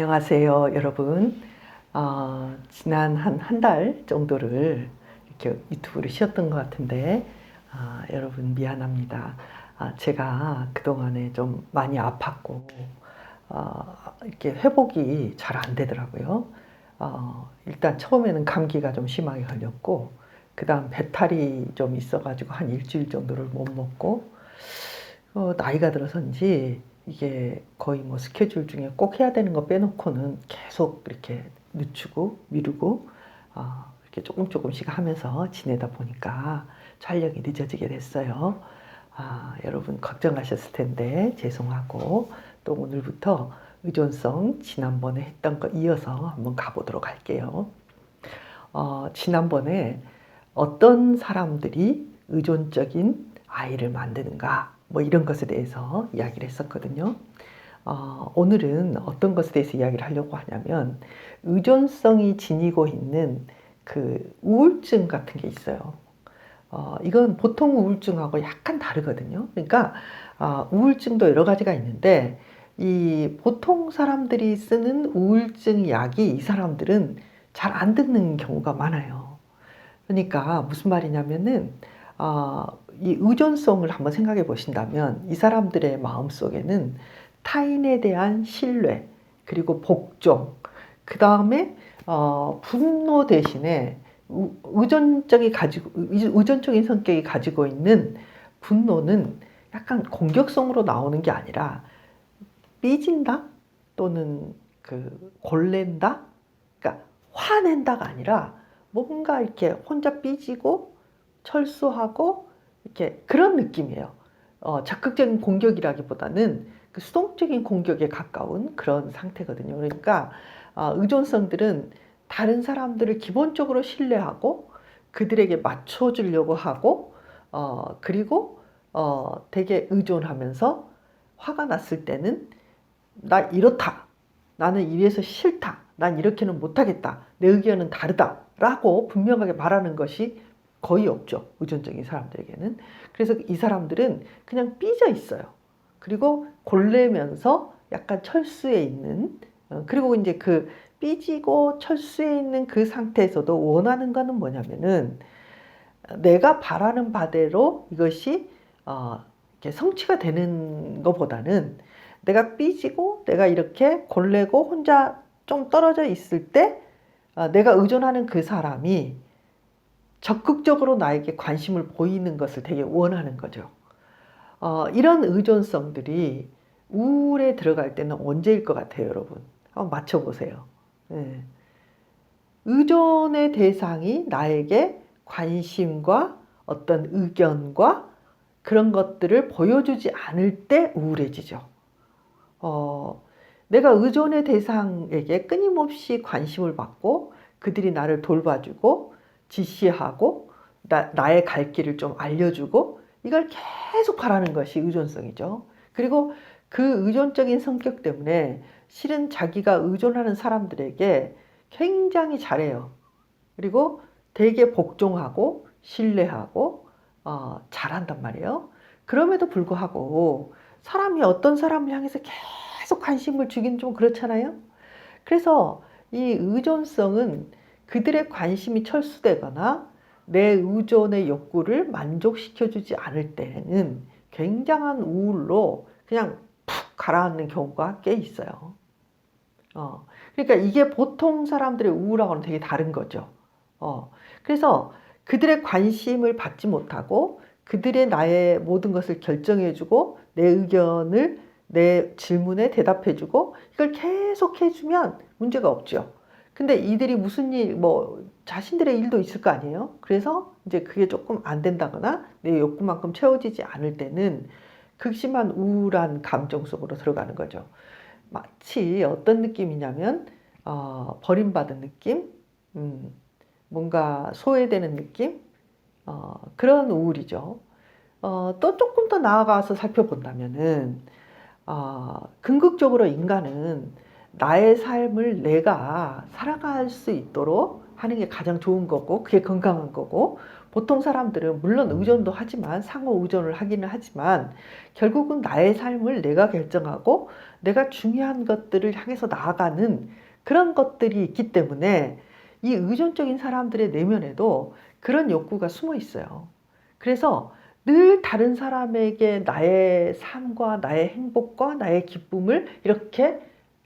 안녕하세요, 여러분. 어, 지난 한 한 달 정도를 이렇게 유튜브를 쉬었던 것 같은데, 아, 여러분 미안합니다. 아, 제가 그 동안에 좀 많이 아팠고, 어, 이렇게 회복이 잘 안 되더라고요. 어, 일단 처음에는 감기가 좀 심하게 걸렸고, 그 다음 배탈이 좀 있어가지고 한 일주일 정도를 못 먹고, 어, 나이가 들어서인지 이게 거의 뭐 스케줄 중에 꼭 해야 되는 거 빼놓고는 계속 이렇게 늦추고 미루고 어, 이렇게 조금 조금씩 하면서 지내다 보니까 촬영이 늦어지게 됐어요. 아, 여러분 걱정하셨을 텐데 죄송하고 또 오늘부터 의존성 지난번에 했던 거 이어서 한번 가보도록 할게요. 어, 지난번에 어떤 사람들이 의존적인 아이를 만드는가 뭐 이런 것에 대해서 이야기를 했었거든요. 어, 오늘은 어떤 것에 대해서 이야기를 하려고 하냐면 의존성이 지니고 있는 그 우울증 같은 게 있어요. 어, 이건 보통 우울증하고 약간 다르거든요. 그러니까 어, 우울증도 여러 가지가 있는데 이 보통 사람들이 쓰는 우울증 약이 이 사람들은 잘 안 듣는 경우가 많아요. 그러니까 무슨 말이냐면은 어, 이 의존성을 한번 생각해 보신다면 이 사람들의 마음 속에는 타인에 대한 신뢰 그리고 복종 그 다음에 어, 분노 대신에 의- 의존적이 가지고 의- 의존적인 성격이 가지고 있는 분노는 약간 공격성으로 나오는 게 아니라 삐진다 또는 그 골랜다? 그러니까 화낸다가 아니라 뭔가 이렇게 혼자 삐지고 철수하고 이렇게 그런 느낌이에요. 어, 적극적인 공격이라기보다는 그 수동적인 공격에 가까운 그런 상태거든요. 그러니까 어, 의존성들은 다른 사람들을 기본적으로 신뢰하고 그들에게 맞춰주려고 하고 어, 그리고 어, 되게 의존하면서 화가 났을 때는 나 이렇다. 나는 이래서 싫다. 난 이렇게는 못하겠다. 내 의견은 다르다. 라고 분명하게 말하는 것이 거의 없죠. 의존적인 사람들에게는. 그래서 이 사람들은 그냥 삐져 있어요. 그리고 골래면서 약간 철수해 있는, 어, 그리고 이제 그 삐지고 철수해 있는 그 상태에서도 원하는 거는 뭐냐면은 내가 바라는 바대로 이것이 어, 이렇게 성취가 되는 것보다는 내가 삐지고 내가 이렇게 골래고 혼자 좀 떨어져 있을 때 어, 내가 의존하는 그 사람이 적극적으로 나에게 관심을 보이는 것을 되게 원하는 거죠. 어, 이런 의존성들이 우울에 들어갈 때는 언제일 것 같아요, 여러분? 한번 맞춰보세요. 예. 의존의 대상이 나에게 관심과 어떤 의견과 그런 것들을 보여주지 않을 때 우울해지죠. 어, 내가 의존의 대상에게 끊임없이 관심을 받고 그들이 나를 돌봐주고 지시하고 나, 나의 갈 길을 좀 알려주고 이걸 계속 바라는 것이 의존성이죠. 그리고 그 의존적인 성격 때문에 실은 자기가 의존하는 사람들에게 굉장히 잘해요. 그리고 되게 복종하고 신뢰하고 어, 잘한단 말이에요. 그럼에도 불구하고 사람이 어떤 사람을 향해서 계속 관심을 주긴 좀 그렇잖아요. 그래서 이 의존성은 그들의 관심이 철수되거나 내 의존의 욕구를 만족시켜주지 않을 때는 굉장한 우울로 그냥 푹 가라앉는 경우가 꽤 있어요. 어, 그러니까 이게 보통 사람들의 우울하고는 되게 다른 거죠. 어, 그래서 그들의 관심을 받지 못하고 그들의 나의 모든 것을 결정해주고 내 의견을 내 질문에 대답해주고 이걸 계속 해주면 문제가 없죠. 근데 이들이 무슨 일, 뭐, 자신들의 일도 있을 거 아니에요? 그래서 이제 그게 조금 안 된다거나 내 욕구만큼 채워지지 않을 때는 극심한 우울한 감정 속으로 들어가는 거죠. 마치 어떤 느낌이냐면, 어, 버림받은 느낌, 음, 뭔가 소외되는 느낌, 어, 그런 우울이죠. 어, 또 조금 더 나아가서 살펴본다면은, 어, 궁극적으로 인간은 나의 삶을 내가 살아갈 수 있도록 하는 게 가장 좋은 거고, 그게 건강한 거고, 보통 사람들은 물론 의존도 하지만 상호 의존을 하기는 하지만 결국은 나의 삶을 내가 결정하고 내가 중요한 것들을 향해서 나아가는 그런 것들이 있기 때문에 이 의존적인 사람들의 내면에도 그런 욕구가 숨어 있어요. 그래서 늘 다른 사람에게 나의 삶과 나의 행복과 나의 기쁨을 이렇게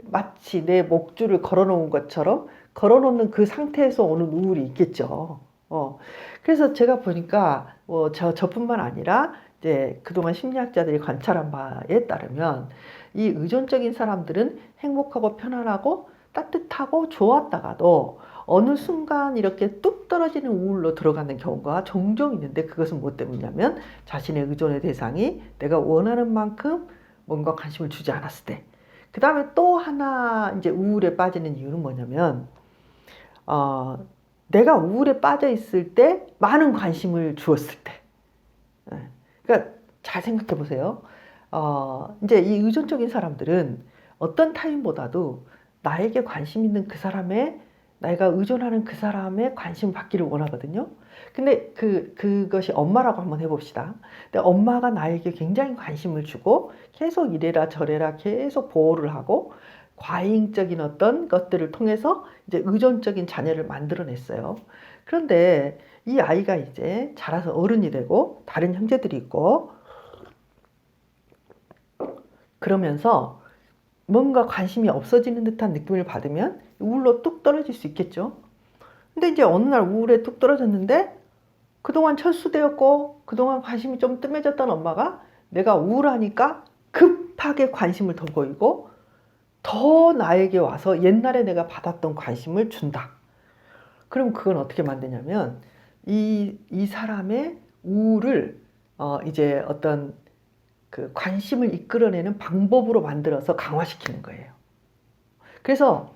마치 내 목줄을 걸어 놓은 것처럼 걸어 놓는 그 상태에서 오는 우울이 있겠죠. 어. 그래서 제가 보니까 뭐 저, 저뿐만 아니라 이제 그동안 심리학자들이 관찰한 바에 따르면 이 의존적인 사람들은 행복하고 편안하고 따뜻하고 좋았다가도 어느 순간 이렇게 뚝 떨어지는 우울로 들어가는 경우가 종종 있는데 그것은 뭐 때문이냐면 자신의 의존의 대상이 내가 원하는 만큼 뭔가 관심을 주지 않았을 때. 그 다음에 또 하나 이제 우울에 빠지는 이유는 뭐냐면, 어, 내가 우울에 빠져 있을 때 많은 관심을 주었을 때. 예. 그러니까 잘 생각해 보세요. 어, 이제 이 의존적인 사람들은 어떤 타인보다도 나에게 관심 있는 그 사람의 내가 의존하는 그 사람의 관심을 받기를 원하거든요. 근데 그, 그것이 엄마라고 한번 해봅시다. 근데 엄마가 나에게 굉장히 관심을 주고 계속 이래라 저래라 계속 보호를 하고 과잉적인 어떤 것들을 통해서 이제 의존적인 자녀를 만들어냈어요. 그런데 이 아이가 이제 자라서 어른이 되고 다른 형제들이 있고 그러면서 뭔가 관심이 없어지는 듯한 느낌을 받으면 우울로 뚝 떨어질 수 있겠죠. 근데 이제 어느 날 우울에 뚝 떨어졌는데 그동안 철수되었고 그동안 관심이 좀 뜸해졌던 엄마가 내가 우울하니까 급하게 관심을 더 보이고 더 나에게 와서 옛날에 내가 받았던 관심을 준다. 그럼 그건 어떻게 만드냐면 이, 이 사람의 우울을 어, 이제 어떤 그 관심을 이끌어내는 방법으로 만들어서 강화시키는 거예요. 그래서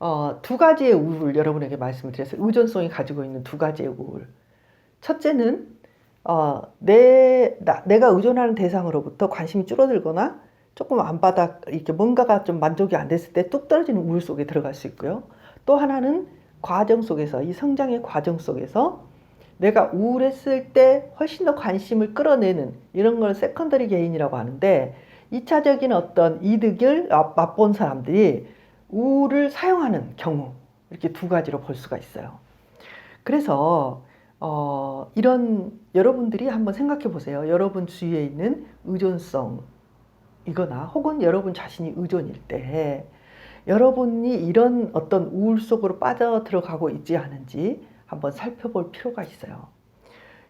어, 두 가지의 우울 여러분에게 말씀을 드렸어요. 의존성이 가지고 있는 두 가지의 우울. 첫째는 어, 내 나, 내가 의존하는 대상으로부터 관심이 줄어들거나 조금 안 받아 이렇게 뭔가가 좀 만족이 안 됐을 때 뚝 떨어지는 우울 속에 들어갈 수 있고요. 또 하나는 과정 속에서 이 성장의 과정 속에서 내가 우울했을 때 훨씬 더 관심을 끌어내는 이런 걸 세컨더리 게인이라고 하는데 2차적인 어떤 이득을 맛본 사람들이 우를 사용하는 경우 이렇게 두 가지로 볼 수가 있어요. 그래서 어, 이런 여러분들이 한번 생각해 보세요. 여러분 주위에 있는 의존성 이거나 혹은 여러분 자신이 의존일 때 여러분이 이런 어떤 우울 속으로 빠져 들어가고 있지 않은지 한번 살펴볼 필요가 있어요.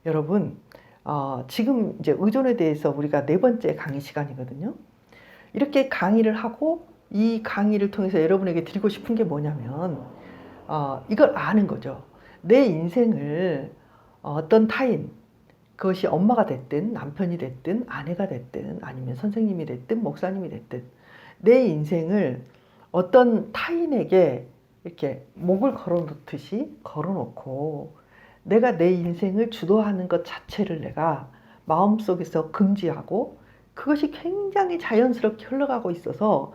여러분, 어, 지금 이제 의존에 대해서 우리가 네 번째 강의 시간이거든요. 이렇게 강의를 하고 이 강의를 통해서 여러분에게 드리고 싶은 게 뭐냐면 어, 이걸 아는 거죠. 내 인생을 어떤 타인, 그것이 엄마가 됐든 남편이 됐든 아내가 됐든 아니면 선생님이 됐든 목사님이 됐든 내 인생을 어떤 타인에게 이렇게 목을 걸어놓듯이 걸어놓고 내가 내 인생을 주도하는 것 자체를 내가 마음속에서 금지하고 그것이 굉장히 자연스럽게 흘러가고 있어서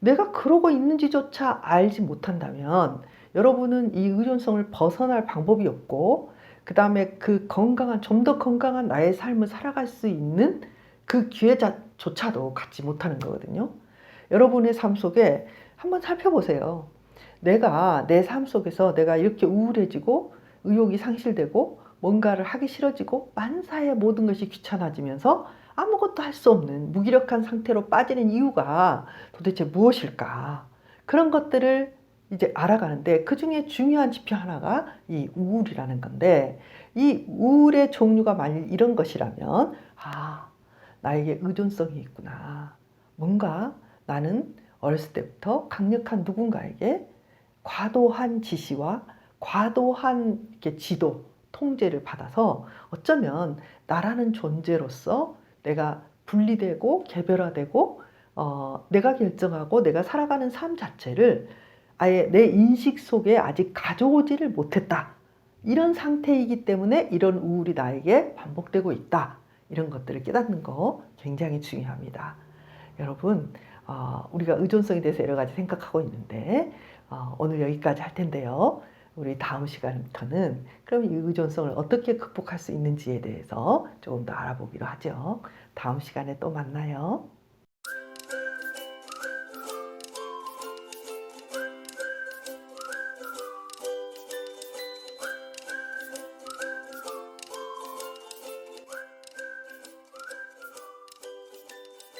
내가 그러고 있는지조차 알지 못한다면 여러분은 이 의존성을 벗어날 방법이 없고 그 다음에 그 건강한 좀 더 건강한 나의 삶을 살아갈 수 있는 그 기회조차도 갖지 못하는 거거든요. 여러분의 삶 속에 한번 살펴보세요. 내가 내 삶 속에서 내가 이렇게 우울해지고 의욕이 상실되고 뭔가를 하기 싫어지고 만사의 모든 것이 귀찮아지면서 아무것도 할 수 없는 무기력한 상태로 빠지는 이유가 도대체 무엇일까? 그런 것들을 이제 알아가는데 그 중에 중요한 지표 하나가 이 우울이라는 건데 이 우울의 종류가 만일 이런 것이라면 아, 나에게 의존성이 있구나. 뭔가 나는 어렸을 때부터 강력한 누군가에게 과도한 지시와 과도한 지도, 통제를 받아서 어쩌면 나라는 존재로서 내가 분리되고 개별화되고 어, 내가 결정하고 내가 살아가는 삶 자체를 아예 내 인식 속에 아직 가져오지를 못했다. 이런 상태이기 때문에 이런 우울이 나에게 반복되고 있다. 이런 것들을 깨닫는 거 굉장히 중요합니다. 여러분, 어, 우리가 의존성에 대해서 여러 가지 생각하고 있는데 어, 오늘 여기까지 할 텐데요. 우리 다음 시간부터는 그럼 이 의존성을 어떻게 극복할 수 있는지에 대해서 조금 더 알아보기로 하죠. 다음 시간에 또 만나요.